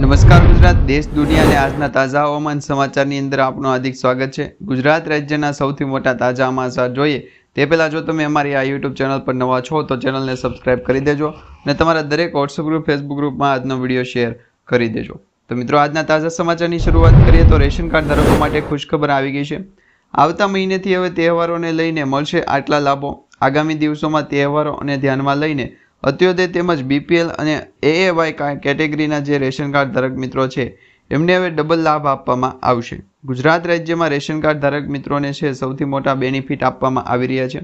નમસ્કાર ગુજરાત, દેશ, દુનિયા અને આજના તાજા હવામાન સમાચારની અંદર આપનું હાર્દિક સ્વાગત છે. ગુજરાત રાજ્યના સૌથી મોટા તાજા સમાચાર જોઈએ તે પહેલાં જો તમે અમારી આ યુટ્યુબ ચેનલ પર નવા છો તો ચેનલને સબસ્ક્રાઇબ કરી દેજો અને તમારા દરેક વોટ્સઅપ ગ્રુપ ફેસબુક ગ્રુપમાં આજનો વીડિયો શેર કરી દેજો. તો મિત્રો, આજના તાજા સમાચારની શરૂઆત કરીએ તો રેશન કાર્ડ ધારકો માટે ખુશખબર આવી ગઈ છે. આવતા મહિનેથી હવે તહેવારોને લઈને મળશે આટલા લાભો. આગામી દિવસોમાં તહેવારો અને ધ્યાનમાં લઈને અત્યોદય તેમજ બીપીએલ અને એએવાય કેટેગરીના જે રેશન કાર્ડ ધારક મિત્રો છે, એમને હવે ડબલ લાભ આપવામાં આવશે. ગુજરાત રાજ્યમાં રેશન કાર્ડ ધારક મિત્રોને છે, સૌથી મોટા બેનિફિટ આપવામાં આવી રહ્યા છે.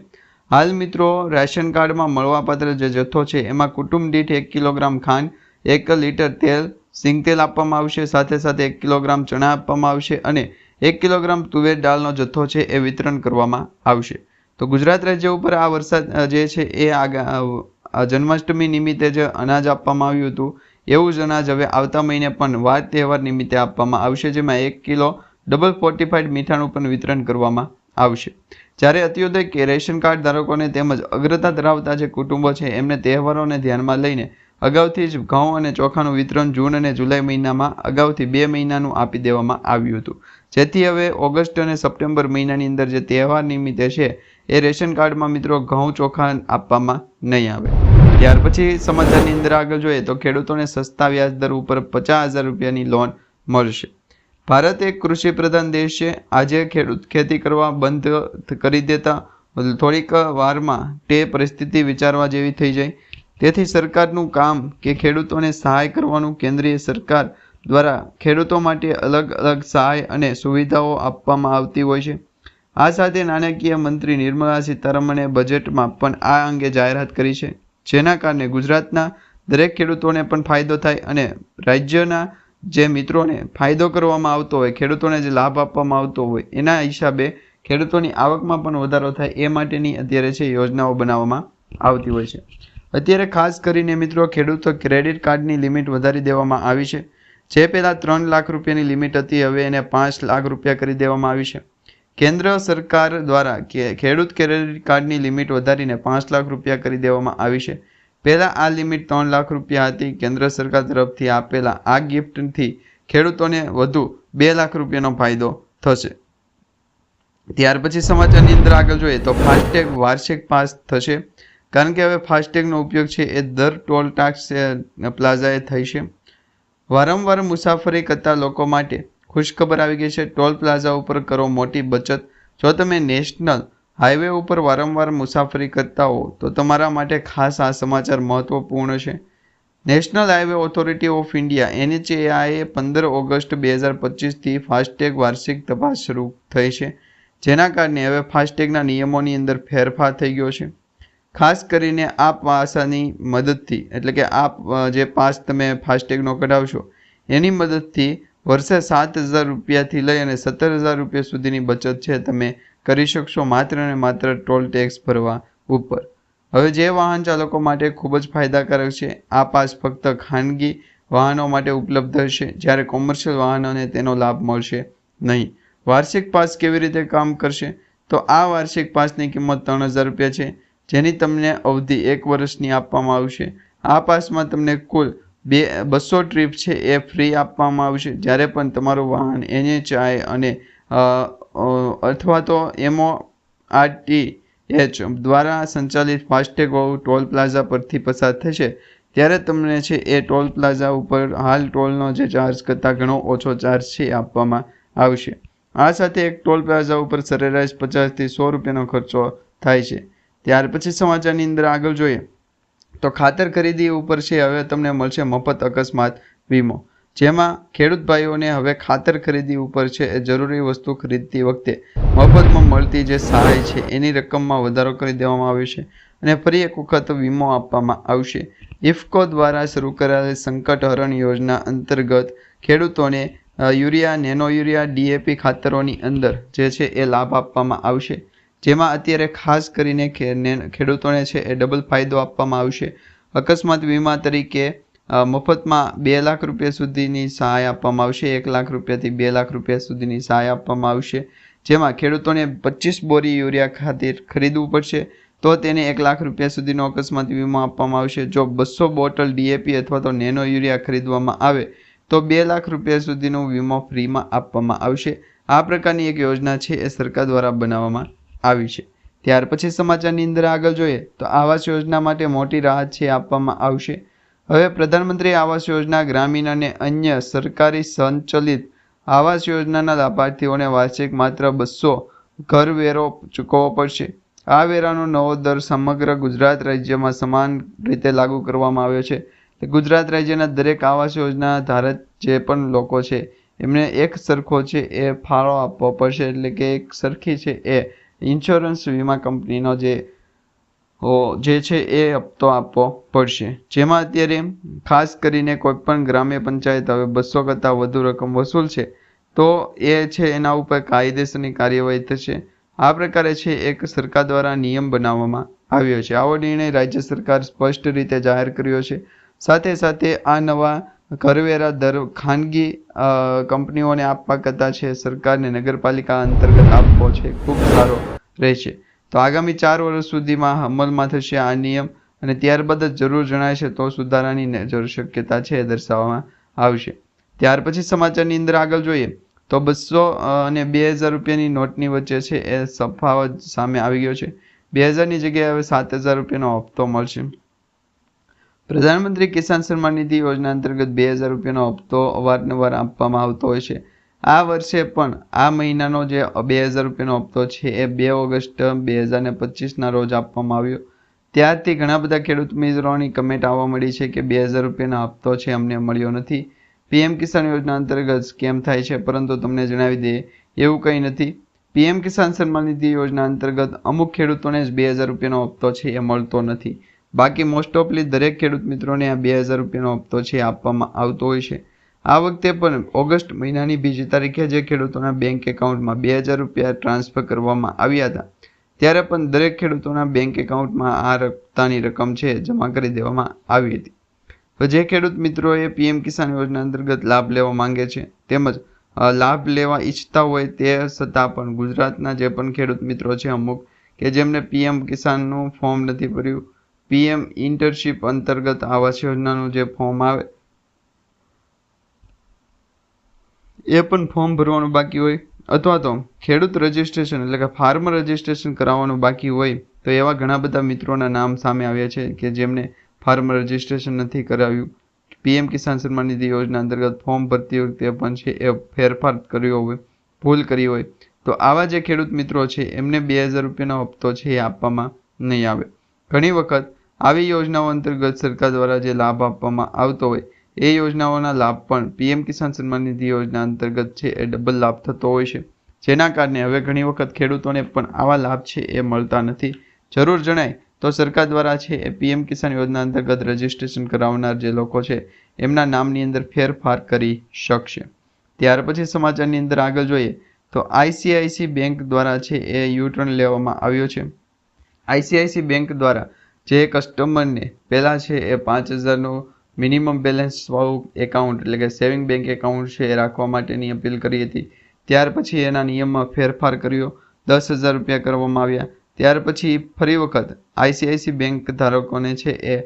હાલ મિત્રો, રેશન કાર્ડમાં મળવાપાત્ર જે જથ્થો છે, એમાં કુટુંબ દીઠ એક કિલોગ્રામ ખાંડ, એક લીટર તેલ સિંગતેલ આપવામાં આવશે, સાથે સાથે એક કિલોગ્રામ ચણા આપવામાં આવશે અને એક કિલોગ્રામ તુવેર દાળનો જથ્થો છે, એ વિતરણ કરવામાં આવશે. તો ગુજરાત રાજ્ય ઉપર આ વરસાદ જે છે, એ આગા જન્માષ્ટમી નિમિત્તે જે અનાજ આપવામાં આવ્યું હતું. એવું જ અનાજ હવે આવતા મહિને પણ વાર તહેવાર નિમિત્તે આપવામાં આવશે, જેમાં એક કિલો ડબલ ફોર્ટિફાઈડ મીઠાનું પણ વિતરણ કરવામાં આવશે. જ્યારે અત્યોદય કે રેશન કાર્ડ ધારકોને તેમજ અગ્રતા ધરાવતા જે કુટુંબો છે, એમને તહેવારોને ધ્યાનમાં લઈને અગાઉથી જ ઘઉં અને ચોખાનું વિતરણ જૂન અને જુલાઈ મહિનામાં અગાઉથી બે મહિનાનું આપી દેવામાં આવ્યું હતું. જેથી હવે ઓગસ્ટ અને સપ્ટેમ્બર મહિનાની અંદર જે તહેવાર નિમિત્તે છે, એ રેશન કાર્ડમાં મિત્રો ઘઉં, ચોખા આપવામાં નહીં આવે. ત્યાર પછી સમાચારની અંદર આગળ જોઈએ તો ખેડૂતોને સસ્તા વ્યાજ દર ઉપર પચાસ હજાર રૂપિયાની લોન મળશે. ભારત એક કૃષિ પ્રધાન દેશ છે. આજે ખેડૂત ખેતી કરવા બંધ કરી દેતા થોડીક વારમાં તે પરિસ્થિતિ વિચારવા જેવી થઈ જાય. તેથી સરકારનું કામ કે ખેડૂતોને સહાય કરવાનું કેન્દ્રીય સરકાર દ્વારા ખેડૂતો માટે અલગ અલગ સહાય અને સુવિધાઓ આપવામાં આવતી હોય છે. આ સાથે નાણાકીય મંત્રી નિર્મલા સીતારમણે બજેટમાં પણ આ અંગે જાહેરાત કરી છે. જેના કારણે ગુજરાતના દરેક ખેડૂતોને પણ ફાયદો થાય અને રાજ્યના જે મિત્રોને ફાયદો કરવામાં આવતો હોય, ખેડૂતોને જે લાભ આપવામાં આવતો હોય, એના હિસાબે ખેડૂતોની આવકમાં પણ વધારો થાય એ માટેની અત્યારે છે યોજનાઓ બનાવવામાં આવતી હોય છે. અત્યારે ખાસ કરીને મિત્રો ખેડૂતો ક્રેડિટ કાર્ડની લિમિટ વધારી દેવામાં આવી છે. જે પહેલાં ત્રણ લાખ રૂપિયાની લિમિટ હતી, હવે એને પાંચ લાખ રૂપિયા કરી દેવામાં આવી છે. કેન્દ્ર સરકાર દ્વારા ખેડૂત ક્રેડિટ કાર્ડની લિમિટ વધારીને પાંચ લાખ રૂપિયા કરી દેવામાં આવી છે. પહેલાં આ લિમિટ ત્રણ લાખ રૂપિયા હતી. કેન્દ્ર સરકાર તરફથી આપેલા આ ગિફ્ટથી ખેડૂતોને વધુ બે લાખ રૂપિયાનો ફાયદો થશે. ત્યાર પછી સમાચારની અંદર આગળ જોઈએ તો ફાસ્ટેગ વાર્ષિક પાસ થશે. કારણ કે હવે ફાસ્ટેગનો ઉપયોગ છે એ દર ટોલ ટાક્સ પ્લાઝાએ થઈ છે. વારંવાર મુસાફરી કરતા લોકો માટે ખુશખબર આવી ગઈ છે. ટોલ પ્લાઝા ઉપર કરો મોટી બચત. જો તમે નેશનલ હાઈવે ઉપર વારંવાર મુસાફરી કરતા હો, તો તમારા માટે ખાસ આ સમાચાર મહત્વપૂર્ણ છે. National highway authority of India, NHAI, પંદર ઓગસ્ટ બે હજાર પચીસથી ફાસ્ટેગ વાર્ષિક તપાસ શરૂ થઈ છે. જેના કારણે હવે ફાસ્ટેગના નિયમોની અંદર ફેરફાર થઈ ગયો છે. ખાસ કરીને આ પાસાની મદદથી, એટલે કે આ જે પાસ તમે ફાસ્ટેગનો કઢાવશો, એની મદદથી વર્ષે સાત હજાર રૂપિયાથી લઈ અને સત્તર હજાર રૂપિયા સુધીની બચત છે. તમે કરી શકશો માત્ર ને માત્ર ટોલ ટેક્સ ભરવા ઉપર. હવે જે વાહન ચાલકો માટે ખૂબ જ ફાયદાકારક છે, આ પાસ ફક્ત ખાનગી વાહનો માટે ઉપલબ્ધ હશે. જ્યારે કોમર્શિયલ વાહનોને તેનો લાભ મળશે નહીં. વાર્ષિક પાસ કેવી રીતે કામ કરશે? તો આ વાર્ષિક પાસની કિંમત ત્રણ હજાર રૂપિયા છે, જેની તમને અવધિ એક વર્ષની આપવામાં આવશે. આ પાસમાં તમને કુલ બે, બસો ટ્રીપ છે એ ફ્રી આપવામાં આવશે જ્યારે પણ તમારું વાહન એનએચઆઈ અને અથવા તો એમઓ આરટી એચ દ્વારા સંચાલિત ફાસ્ટેગ ટોલ પ્લાઝા પરથી પસાર થશે, ત્યારે તમને છે એ ટોલ પ્લાઝા ઉપર હાલ ટોલનો જે ચાર્જ કરતાં ઘણો ઓછો ચાર્જ છે આપવામાં આવશે. આ સાથે એક ટોલ પ્લાઝા ઉપર સરેરાશ પચાસથી સો રૂપિયાનો ખર્ચો થાય છે. ત્યાર પછી સમાચારની અંદર આગળ જોઈએ. તો ખાતર ખરીદી ઉપર છે, હવે તમને મળશે મફત અકસ્માત વીમો. જેમાં ખેડૂત ભાઈઓને હવે ખાતર ખરીદી ઉપર છે એ જરૂરી વસ્તુ ખરીદતી વખતે મફતમાં મળતી જે સહાય છે, એની રકમમાં વધારો કરી દેવામાં આવ્યો છે અને ફરી એક વખત વીમો આપવામાં આવશે. ઇફકો દ્વારા શરૂ કરાયેલી સંકટ હરણ યોજના અંતર્ગત ખેડૂતોને યુરિયા, નેનો યુરિયા, ડીએપી ખાતરોની અંદર જે છે એ લાભ આપવામાં આવશે. જેમાં અત્યારે ખાસ કરીને ખેડૂતોને છે એ ડબલ ફાયદો આપવામાં આવશે. અકસ્માત વીમા તરીકે મફતમાં બે લાખ રૂપિયા સુધીની સહાય આપવામાં આવશે. એક લાખ રૂપિયાથી બે લાખ રૂપિયા સુધીની સહાય આપવામાં આવશે. જેમાં ખેડૂતોને પચીસ બોરી યુરિયા ખાતર ખરીદવું પડશે. તો તેને એક લાખ રૂપિયા સુધીનો અકસ્માત વીમો આપવામાં આવશે. જો બસો બોટલ ડીએપી અથવા તો નેનો યુરિયા ખરીદવામાં આવે, તો બે લાખ રૂપિયા સુધીનો વીમો ફ્રીમાં આપવામાં આવશે. આ પ્રકારની એક યોજના છે એ સરકાર દ્વારા બનાવવામાં આવી છે. ત્યાર પછી સમાચારની અંદર આગળ જોઈએ તો આવાસ યોજના માટે મોટી રાહત છે આપવામાં આવશે. હવે પ્રધાનમંત્રી આવાસ યોજના, ગ્રામીણ અને અન્ય સરકારી સંચલિત આવાસ યોજનાના લાભાર્થીઓને વાર્ષિક માત્ર બસો ઘર વેરો ચૂકવવો પડશે. આ વેરાનો નવો દર સમગ્ર ગુજરાત રાજ્યમાં સમાન રીતે લાગુ કરવામાં આવ્યો છે. ગુજરાત રાજ્યના દરેક આવાસ યોજના ધારક જે પણ લોકો છે, એમને એક સરખો છે એ ફાળો આપવો પડશે. એટલે કે એક સરખી છે એ ઇન્સ્યોરન્સ વીમા કંપનીનો જે જે છે એ હપ્તો આપવો પડશે. જેમાં અત્યારે ખાસ કરીને કોઈપણ ગ્રામ્ય પંચાયત હવે બસો કરતાં વધુ રકમ વસૂલ છે, તો એ છે એના ઉપર કાયદેસરની કાર્યવાહી થશે. આ પ્રકારે છે એક સરકાર દ્વારા નિયમ બનાવવામાં આવ્યો છે. આવો નિર્ણય રાજ્ય સરકાર સ્પષ્ટ રીતે જાહેર કર્યો છે. સાથે સાથે આ નવા કરવેરા દર ખાનગી કંપનીઓને આપવા કરતાં છે, સરકારને નગરપાલિકા અંતર્ગત આપવો છે, ખૂબ સારો રહેશે. તો આગામી ચાર વર્ષ સુધીમાં અમલમાં થશે આ નિયમ અને ત્યારબાદ જ જરૂર જણાય છે, તો સુધારાની જરૂર શક્યતા છે દર્શાવવામાં આવશે. ત્યાર પછી સમાચારની અંદર આગળ જોઈએ, તો બસો અને બે હજાર રૂપિયાની નોટની વચ્ચે છે એ તફાવત સામે આવી ગયો છે. બે હજારની જગ્યાએ હવે સાત હજાર રૂપિયાનો હપ્તો મળશે. પ્રધાનમંત્રી કિસાન સન્માન નિધિ યોજના અંતર્ગત બે હજાર રૂપિયાનો હપ્તો અવારનવાર આપવામાં આવતો હોય છે. આ વર્ષે પણ આ મહિનાનો જે બે હજાર રૂપિયાનો હપ્તો છે એ બે ઓગસ્ટ બે હજાર પચીસના રોજ આપવામાં આવ્યો. ત્યારથી ઘણા બધા ખેડૂત મિત્રોની કમેન્ટ આવવા મળી છે કે બે હજાર રૂપિયાનો હપ્તો છે અમને મળ્યો નથી. પીએમ કિસાન યોજના અંતર્ગત સ્કેમ થાય છે, પરંતુ તમને જણાવી દઈએ, એવું કંઈ નથી. પીએમ કિસાન સન્માન નિધિ યોજના અંતર્ગત અમુક ખેડૂતોને જ બે હજાર રૂપિયાનો હપ્તો છે એ મળતો નથી. બાકી મોસ્ટ ઓફલી દરેક ખેડૂત મિત્રોને આ બે હજાર રૂપિયાનો હપ્તો છે આપવામાં આવતો હોય છે. આ વખતે પણ ઓગસ્ટ મહિનાની બીજી તારીખે જે ખેડૂતોના બેંક એકાઉન્ટમાં બે હજાર રૂપિયા ટ્રાન્સફર કરવામાં આવ્યા હતા, ત્યારે પણ દરેક ખેડૂતોના બેંક એકાઉન્ટમાં આ રપ્તાની રકમ છે જમા કરી દેવામાં આવી હતી. તો જે ખેડૂત મિત્રોએ પીએમ કિસાન યોજના અંતર્ગત લાભ લેવા માંગે છે, તેમજ લાભ લેવા ઈચ્છતા હોય તે છતાં પણ ગુજરાતના જે પણ ખેડૂત મિત્રો છે અમુક, કે જેમને પીએમ કિસાનનું ફોર્મ નથી ભર્યું પીએમ ઇન્ટર્નશીપ અંતર્ગત આવાસ યોજનાનું જે ફોર્મ આવે, એ પણ ફોર્મ ભરવાનું બાકી હોય, અથવા તો ખેડૂત રજિસ્ટ્રેશન એટલે કે ફાર્મર રજિસ્ટ્રેશન કરાવવાનું બાકી હોય, તો એવા ઘણા બધા મિત્રોના નામ સામે આવ્યા છે કે જેમને ફાર્મર રજિસ્ટ્રેશન નથી કરાવ્યું. પીએમ કિસાન સન્માન નિધિ યોજના અંતર્ગત ફોર્મ ભરતી વખતે પણ છે એ ફેરફાર કર્યો હોય, ભૂલ કરી હોય, તો આવા જે ખેડૂત મિત્રો છે એમને બે હજાર રૂપિયાનો હપ્તો છે એ આપવામાં નહીં આવે. ઘણી વખત આવી યોજનાઓ અંતર્ગત સરકાર દ્વારા જે લાભ આપવામાં આવતો હોય, એ યોજનાઓના લાભ પણ પીએમ કિસાન સન્માન નિધિ યોજના અંતર્ગત છે, એ ડબલ લાભ થતો હોય છે. જેના કારણે હવે ઘણી વખત ખેડૂતોને પણ આવા લાભ છે, એ મળતા નથી. જરૂર જણાય તો સરકાર દ્વારા છે, એ પીએમ કિસાન યોજના અંતર્ગત રજીસ્ટ્રેશન કરાવનાર જે લોકો છે, એમના નામની અંદર ફેરફાર કરી શકશે. ત્યાર પછી સમાચારની અંદર આગળ જોઈએ તો આઈસીઆઈસી બેંક દ્વારા છે, એ યુટર્ન લેવામાં આવ્યો છે. આઈસીઆઈસી બેંક દ્વારા જે કસ્ટમરને પહેલાં છે એ પાંચ હજારનો મિનિમમ બેલેન્સવાળું એકાઉન્ટ, એટલે કે સેવિંગ બેંક એકાઉન્ટ છે એ રાખવા માટેની અપીલ કરી હતી. ત્યાર પછી એના નિયમમાં ફેરફાર કર્યો. દસ હજાર રૂપિયા કરવામાં આવ્યા. ત્યાર પછી ફરી વખત આઈસીઆઈસી બેંક ધારકોને છે એ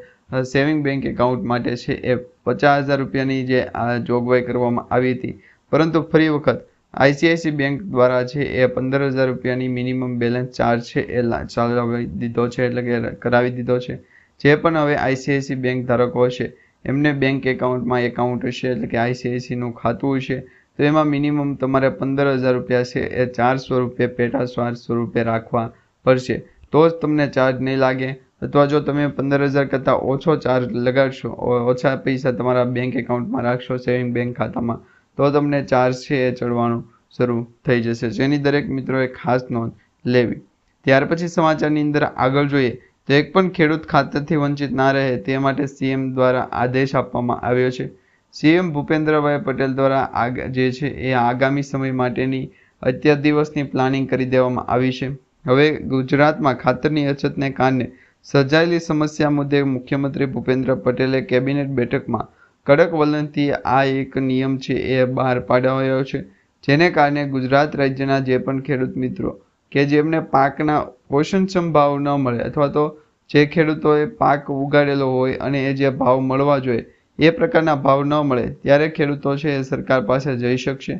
સેવિંગ બેંક એકાઉન્ટ માટે છે એ પચાસ હજાર રૂપિયાની જે આ જોગવાઈ કરવામાં આવી હતી. પરંતુ ફરી વખત આઈસીઆઈસી બેંક દ્વારા છે એ પંદર હજાર રૂપિયાની મિનિમમ બેલેન્સ ચાર્જ છે એ ચલાવી દીધો છે એટલે કે કરાવી દીધો છે. જે પણ હવે આઈસીઆઈસી બેંક ધારકો હશે એમને બેંક એકાઉન્ટમાં એકાઉન્ટ હશે એટલે કે આઈસીઆઈસીનું ખાતું હશે, તો એમાં મિનિમમ તમારે પંદર હજાર રૂપિયા છે એ ચારસો રૂપિયા પેટા ચારસો સ્વરૂપે રાખવા પડશે. તો જ તમને ચાર્જ નહીં લાગે, અથવા જો તમે પંદર હજાર કરતાં ઓછો ચાર્જ લગાડશો ઓછા પૈસા તમારા બેંક એકાઉન્ટમાં રાખશો, સેવિંગ બેંક ખાતામાં તો તમને ચાર્જ છે એ ચડવાનું શરૂ થઈ જશે. જેની દરેક મિત્રોએ ખાસ નોંધ લેવી. ત્યાર પછી સમાચારની અંદર આગળ જોઈએ તો એક પણ ખેડૂત ખાતરથી વંચિત ના રહે તે માટે સીએમ દ્વારા આદેશ આપવામાં આવ્યો છે. સીએમ ભૂપેન્દ્રભાઈ પટેલ દ્વારા જે છે એ આગામી સમય માટેની અત્યાર દિવસની પ્લાનિંગ કરી દેવામાં આવી છે. હવે ગુજરાતમાં ખાતરની અછતને કારણે સર્જાયેલી સમસ્યા મુદ્દે મુખ્યમંત્રી ભૂપેન્દ્ર પટેલે કેબિનેટ બેઠકમાં કડક વલણથી આ એક નિયમ છે, એ બહાર પાડવાયો છે, જેને કારણે ગુજરાત રાજ્યના જે પણ ખેડૂત મિત્રો કે જેમને પાકના પોષણક્ષમ ભાવ ન મળે અથવા તો જે ખેડૂતોએ પાક ઉગાડેલો હોય અને એ જે ભાવ મળવા જોઈએ, એ પ્રકારના ભાવ ન મળે, ત્યારે ખેડૂતો છે, એ સરકાર પાસે જઈ શકશે.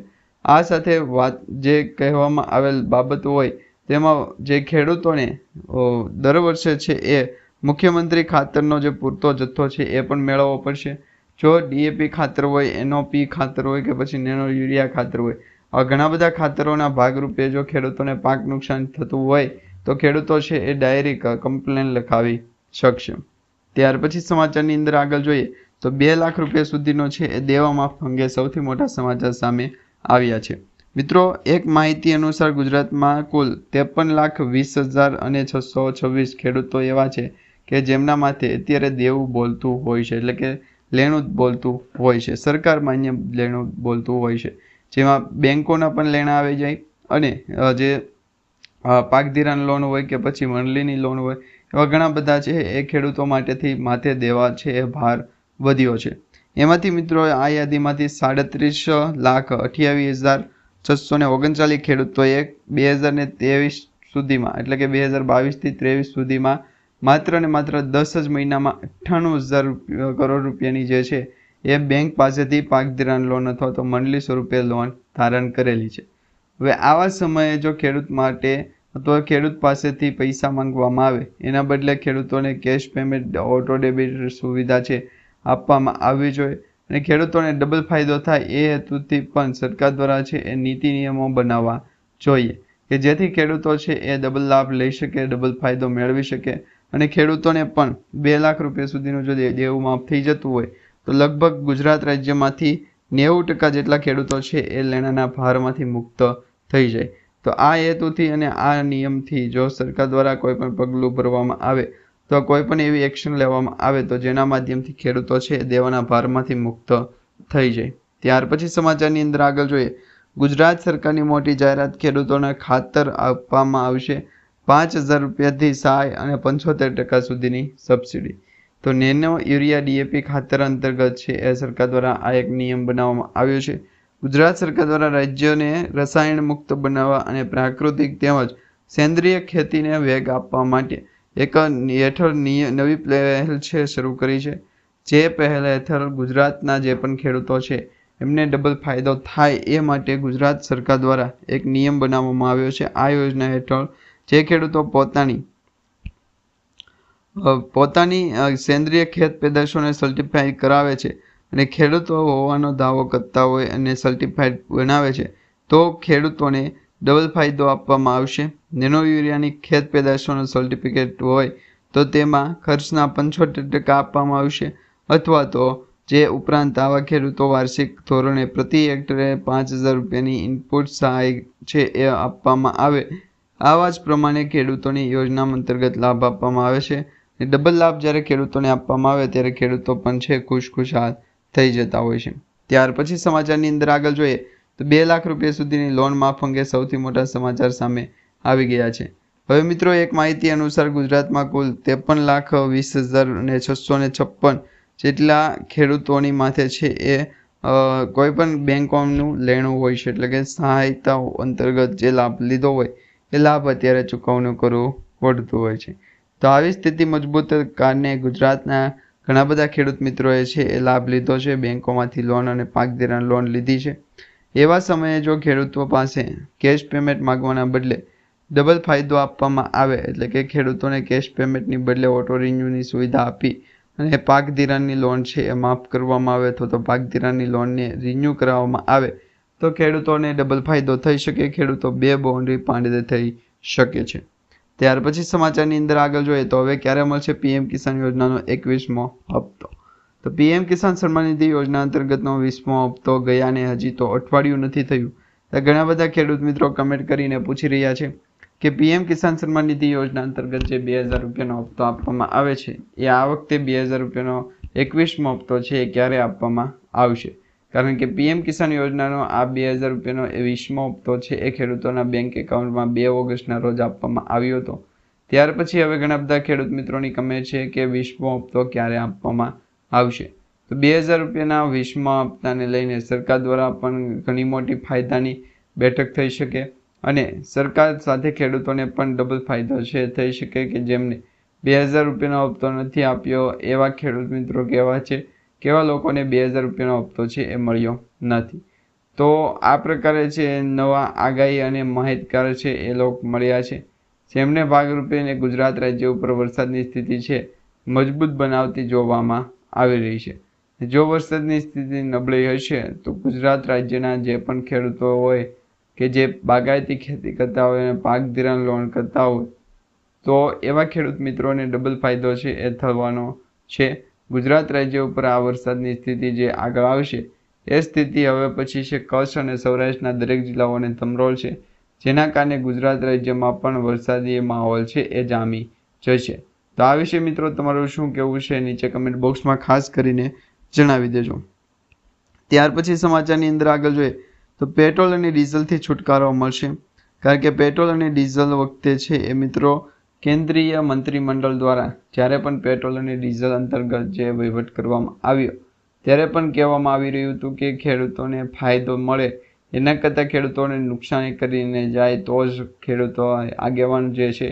આ સાથે વાત જે કહેવામાં આવેલ બાબતો હોય, તેમાં જે ખેડૂતોને દર વર્ષે છે, એ મુખ્યમંત્રી ખાતરનો જે પૂરતો જથ્થો છે, એ પણ મેળવવો પડશે. જો ડીએપી ખાતર હોય એનઓપી ખાતર હોય કે પછી નેનો યુરિયા ખાતર હોય આ ઘણા બધા ખાતરોના ભાગરૂપે જો ખેડૂતોને પાક નુકસાન થતું હોય, તો ખેડૂતો છે એ ડાયરી કમ્પ્લેન લખાવી શકશે. ત્યાર પછી સમાચારની અંદર આગળ જોઈએ, તો બે લાખ રૂપિયા સુધીનો છે એ દેવા માફ અંગે સૌથી મોટા સમાચાર સામે આવ્યા છે. મિત્રો, એક માહિતી અનુસાર ગુજરાતમાં કુલ ત્રેપન લાખ વીસ હજાર અને છસો છવ્વીસ ખેડૂતો એવા છે કે જેમના માથે અત્યારે દેવું બોલતું હોય છે. એટલે કે લેણું જ બોલતું હોય છે. સરકાર માન્ય લેણું બોલતું હોય છે. જેમાં બેંકોના પણ લેણા આવી જાય અને જે પાક ધિરાણ લોન હોય કે પછી મંડળીની લોન હોય, એવા ઘણા બધા છે. એ ખેડૂતો માટેથી માથે દેવા છે. એ ભાર વધ્યો છે. એમાંથી મિત્રો, આ યાદીમાંથી સાડત્રીસ લાખ અઠ્યાવીસ હજાર છસો ને ઓગણચાલીસ ખેડૂતોએ બે હજાર ને ત્રેવીસ સુધીમાં, એટલે કે બે હજાર બાવીસથી ત્રેવીસ સુધીમાં માત્ર ને માત્ર દસ જ મહિનામાં અઠ્ઠાણું હજાર કરોડ રૂપિયાની જે છે, એ બેંક પાસેથી પાક ધિરાણ લોન અથવા તો મંડલી સ્વરૂપે લોન ધારણ કરેલી છે. હવે આવા સમયે જો ખેડૂત માટે અથવા ખેડૂત પાસેથી પૈસા માંગવામાં આવે, એના બદલે ખેડૂતોને કેશ પેમેન્ટ ઓટો ડેબિટ સુવિધા છે આપવામાં આવવી જોઈએ અને ખેડૂતોને ડબલ ફાયદો થાય એ હેતુથી પણ સરકાર દ્વારા છે એ નીતિ નિયમો બનાવવા જોઈએ કે જેથી ખેડૂતો છે એ ડબલ લાભ લઈ શકે ડબલ ફાયદો મેળવી શકે અને ખેડૂતોને પણ બે લાખ રૂપિયા સુધીનું જો દેવું માફ થઈ જતું હોય, તો લગભગ ગુજરાત રાજ્યમાંથી નેવું ટકા જેટલા ખેડૂતો છે એ લેણાના ભારમાંથી મુક્ત થઈ જાય. તો આ હેતુથી અને આ નિયમથી જો સરકાર દ્વારા કોઈ પણ પગલું ભરવામાં આવે, તો કોઈ પણ એવી એક્શન લેવામાં આવે, તો જેના માધ્યમથી ખેડૂતો છે દેવાના ભારમાંથી મુક્ત થઈ જાય. ત્યાર પછી સમાચારની અંદર આગળ જોઈએ. ગુજરાત સરકારની મોટી જાહેરાત ખેડૂતોને ખાતર આપવામાં આવશે. પાંચ હજાર રૂપિયાથી સહાય અને પંચોતેર ટકા સુધીની સબસિડી. તો નેનો યુરિયા ડીએપી ખાતર અંતર્ગત છે એ સરકાર દ્વારા આ એક નિયમ બનાવવામાં આવ્યો છે. ગુજરાત સરકાર દ્વારા રાજ્યોને રસાયણ મુક્ત બનાવવા અને પ્રાકૃતિક તેમજ સેન્દ્રિય ખેતીને વેગ આપવા માટે એક હેઠળ નવી પહેલ છે શરૂ કરી છે. જે પહેલ હેઠળ ગુજરાતના જે પણ ખેડૂતો છે, એમને ડબલ ફાયદો થાય એ માટે ગુજરાત સરકાર દ્વારા એક નિયમ બનાવવામાં આવ્યો છે. આ યોજના હેઠળ જે ખેડૂતો પોતાની પોતાની સેન્દ્રિય ખેત પેદાશોને સર્ટિફાઈ કરાવે છે અને ખેડૂતો હોવાનો દાવો કરતા હોય અને સર્ટિફાઈડ બનાવે છે, તો ખેડૂતોને ડબલ ફાયદો આપવામાં આવશે. નેનો યુરિયાની ખેત પેદાશોનો સર્ટિફિકેટ હોય તો તેમાં ખર્ચના પંચોતેર ટકા આપવામાં આવશે અથવા તો જે ઉપરાંત આવા ખેડૂતો વાર્ષિક ધોરણે પ્રતિ હેક્ટરે પાંચ હજાર રૂપિયાની ઇનપુટ સહાય છે એ આપવામાં આવે આવા જ પ્રમાણે ખેડૂતોની યોજના અંતર્ગત લાભ આપવામાં આવે છે. અને ડબલ લાભ જ્યારે ખેડૂતોને આપવામાં આવે ત્યારે ખેડૂતો પણ છે, ખુશખુશાલ થઈ જતા હોય છે. ત્યાર પછી સમાચારની અંદર આગળ જોઈએ તો બે લાખ રૂપિયા સુધીની લોન માફ અંગે સૌથી મોટા સમાચાર સામે આવી ગયા છે. હવે મિત્રો એક માહિતી અનુસાર ગુજરાતમાં કુલ ત્રેપન લાખ વીસ હજાર અને છસો ને છપ્પન જેટલા ખેડૂતોની માથે છે એ કોઈ પણ બેંકોનું લેણું હોય છે. એટલે કે સહાયતા અંતર્ગત જે લાભ લીધો હોય એ લાભ અત્યારે ચૂકવણું કરવું પડતું હોય છે. તો આવી સ્થિતિ મજબૂત કારણે ગુજરાતના ઘણા બધા ખેડૂત મિત્રોએ છે એ લાભ લીધો છે. બેંકોમાંથી લોન અને પાક ધિરાણ લોન લીધી છે. એવા સમયે જો ખેડૂતો પાસે કેશ પેમેન્ટ માગવાના બદલે ડબલ ફાયદો આપવામાં આવે, એટલે કે ખેડૂતોને કેશ પેમેન્ટની બદલે ઓટો રિન્યુની સુવિધા આપી અને પાક ધિરાણની લોન છે એ માફ કરવામાં આવે અથવા તો પાક ધિરાણની લોનને રિન્યૂ કરાવવામાં આવે તો ખેડૂતોને ડબલ ફાયદો થઈ શકે, ખેડૂતો બે બાઉન્ડ્રી પાંડે થઈ શકે છે. ત્યાર પછી સમાચારની અંદર આગળ જોઈએ તો હવે ક્યારે મળશે પીએમ કિસાન યોજનાનો એકવીસમો હપ્તો? તો પીએમ કિસાન સન્માન નિધિ યોજના અંતર્ગતનો વીસમો હપ્તો ગયા ને હજી તો અઠવાડિયું નથી થયું. તો ઘણા બધા ખેડૂત મિત્રો કમેન્ટ કરીને પૂછી રહ્યા છે કે પીએમ કિસાન સન્માન નિધિ યોજના અંતર્ગત જે બે હજાર રૂપિયાનો હપ્તો આપવામાં આવે છે, એ આ વખતે બે હજાર રૂપિયાનો એકવીસમો હપ્તો છે એ ક્યારે આપવામાં આવશે? કારણ કે પીએમ કિસાન યોજનાનો આ બે હજાર રૂપિયાનો એ વીસમો હપ્તો છે એ ખેડૂતોના બેંક એકાઉન્ટમાં બે ઓગસ્ટના રોજ આપવામાં આવ્યો હતો. ત્યાર પછી હવે ઘણા બધા ખેડૂત મિત્રોની કમે છે કે વીસમો હપ્તો ક્યારે આપવામાં આવશે. તો બે હજાર રૂપિયાના વીસમા હપ્તાને લઈને સરકાર દ્વારા પણ ઘણી મોટી ફાયદાની બેઠક થઈ શકે અને સરકાર સાથે ખેડૂતોને પણ ડબલ ફાયદો છે, થઈ શકે કે જેમને બે હજાર રૂપિયાનો હપ્તો નથી આપ્યો એવા ખેડૂત મિત્રો કહેવા છે કેવા લોકોને બે હજાર રૂપિયાનો હપ્તો છે એ મળ્યો નથી. તો આ પ્રકારે છે નવા આગાહી અને માહિતગાર છે એ લોકો મળ્યા છે. જેમને ભાગરૂપે ગુજરાત રાજ્ય ઉપર વરસાદની સ્થિતિ છે મજબૂત બનાવતી જોવામાં આવી રહી છે. જો વરસાદની સ્થિતિ નબળી હશે તો ગુજરાત રાજ્યના જે પણ ખેડૂતો હોય કે જે બાગાયતી ખેતી કરતા હોય અને પાક ધિરાણ લોન કરતા હોય, તો એવા ખેડૂત મિત્રોને ડબલ ફાયદો છે એ થવાનો છે. ગુજરાત રાજ્ય ઉપર આ વરસાદની સ્થિતિ જે આગળ આવશે, એ સ્થિતિ હવે પછી છે કચ્છ અને સૌરાષ્ટ્રના દરેક જિલ્લાઓને તમરોળ છે. જેના કારણે ગુજરાત રાજ્યમાં પણ વરસાદી માહોલ છે એ જામી જશે. તો આ વિશે મિત્રો તમારું શું કહેવું છે નીચે કમેન્ટ બોક્સમાં ખાસ કરીને જણાવી દેજો. ત્યાર પછી સમાચારની અંદર આગળ જોઈએ, તો પેટ્રોલ અને ડીઝલથી છુટકારો મળશે. કારણ કે પેટ્રોલ અને ડીઝલ વખતે છે એ મિત્રો કેન્દ્રીય મંત્રીમંડળ દ્વારા જ્યારે પણ પેટ્રોલ અને ડીઝલ અંતર્ગત જે વહીવટ કરવામાં આવ્યો, ત્યારે પણ કહેવામાં આવી રહ્યું હતું કે ખેડૂતોને ફાયદો મળે. એના કરતાં ખેડૂતોને નુકસાની કરીને જાય તો જ ખેડૂતો આગેવાન જે છે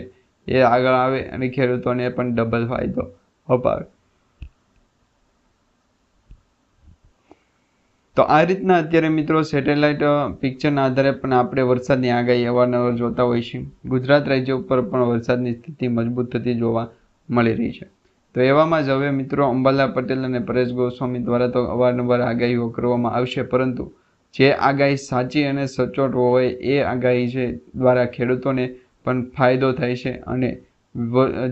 એ આગળ આવે અને ખેડૂતોને પણ ડબલ ફાયદો અપાવે. તો આ રીતના અત્યારે મિત્રો સેટેલાઇટ પિક્ચરના આધારે પણ આપણે વરસાદની આગાહી અવારનવાર જોતા હોઈએ છીએ. ગુજરાત રાજ્ય ઉપર પણ વરસાદની સ્થિતિ મજબૂત થતી જોવા મળી રહી છે. તો એવામાં જ હવે મિત્રો અંબાલા પટેલ અને પરેશ ગોસ્વામી દ્વારા તો અવારનવાર આગાહીઓ કરવામાં આવશે, પરંતુ જે આગાહી સાચી અને સચોટ હોય એ આગાહી છે દ્વારા ખેડૂતોને પણ ફાયદો થાય છે અને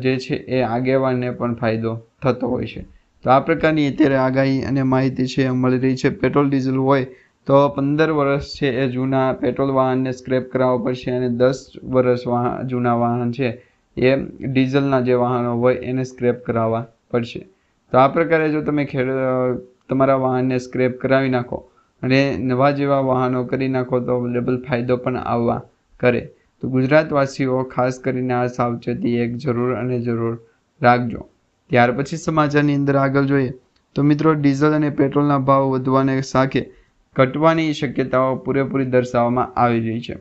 જે છે એ આગેવાનને પણ ફાયદો થતો હોય છે. તો આ પ્રકારની અત્યારે આગાહી અને માહિતી છે, મળી રહી છે. પેટ્રોલ, ડીઝલ હોય તો પંદર વર્ષ છે એ જૂના પેટ્રોલ વાહનને સ્ક્રેપ કરાવવા પડશે અને દસ વર્ષ વાહન જૂના વાહન છે એ ડીઝલના જે વાહનો હોય એને સ્ક્રેપ કરાવવા પડશે. તો આ પ્રકારે જો તમે ખેડ, તમારા વાહનને સ્ક્રેપ કરાવી નાખો અને નવા જેવા વાહનો કરી નાખો તો ડબલ ફાયદો પણ આવવા કરે. તો ગુજરાતવાસીઓ ખાસ કરીને આ સાવચેતી એક જરૂર અને જરૂર રાખજો. ત્યાર પછી સમાચારની અંદર આગળ જોઈએ તો મિત્રો ડીઝલ અને પેટ્રોલના ભાવ વધવાને સાથે ઘટવાની શક્યતાઓ પૂરેપૂરી દર્શાવવામાં આવી રહી છે.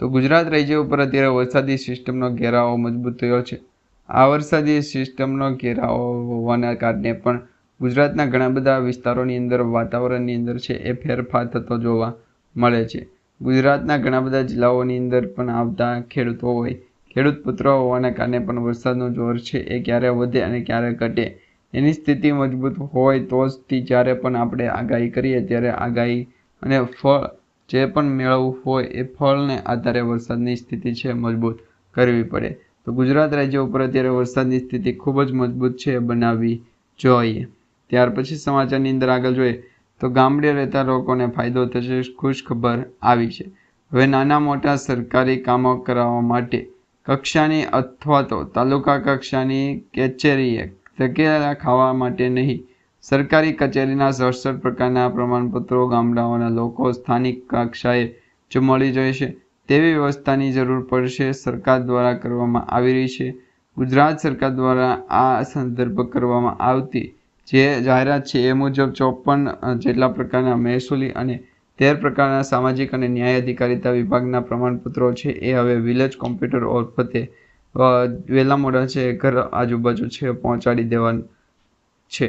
તો ગુજરાત રાજ્ય ઉપર અત્યારે વરસાદી સિસ્ટમનો ઘેરાવો મજબૂત થયો છે. આ વરસાદી સિસ્ટમનો ઘેરાવો હોવાના કારણે પણ ગુજરાતના ઘણા બધા વિસ્તારોની અંદર વાતાવરણની અંદર છે એ ફેરફાર થતો જોવા મળે છે. ગુજરાતના ઘણા બધા જિલ્લાઓની અંદર પણ આવતા ખેડૂતો હોય ખેડૂત પુત્ર હોવાના કારણે પણ વરસાદનું જોર છે, એ ક્યારે વધે અને ક્યારે ઘટે, એની સ્થિતિ મજબૂત હોય તો જ જ્યારે પણ આપણે આગાહી કરીએ ત્યારે આગાહી અને ફળ જે પણ મેળવવું હોય એ ફળને આધારે વરસાદની સ્થિતિ છે મજબૂત કરવી પડે. તો ગુજરાત રાજ્ય ઉપર અત્યારે વરસાદની સ્થિતિ ખૂબ જ મજબૂત છે બનાવવી જોઈએ. ત્યાર પછી સમાચારની અંદર આગળ જોઈએ તો ગામડે રહેતા લોકોને ફાયદો થશે ખુશ ખબર આવી છે. હવે નાના મોટા સરકારી કામો કરાવવા માટે કક્ષાની અથવા તો તાલુકા કક્ષાની કચેરીએ ધકેલા ખાવા માટે નહીં. સરકારી કચેરીના સડસઠ પ્રકારના પ્રમાણપત્રો ગામડાઓના લોકો સ્થાનિક કક્ષાએ જ મળી જશે તેવી વ્યવસ્થાની જરૂર પડશે સરકાર દ્વારા કરવામાં આવી રહી છે. ગુજરાત સરકાર દ્વારા આ સંદર્ભ કરવામાં આવતી જે જાહેરાત છે એ મુજબ ચોપન જેટલા પ્રકારના મહેસૂલી અને તેર પ્રકારના સામાજિક અને ન્યાય અધિકારીતા વિભાગના પ્રમાણપત્રો છે. એ હવે વિલેજ કોમ્પ્યુટર ઓરફતે વહેલા મોડા છે, ઘર આજુબાજુ છે, પહોંચાડી દેવાનું છે.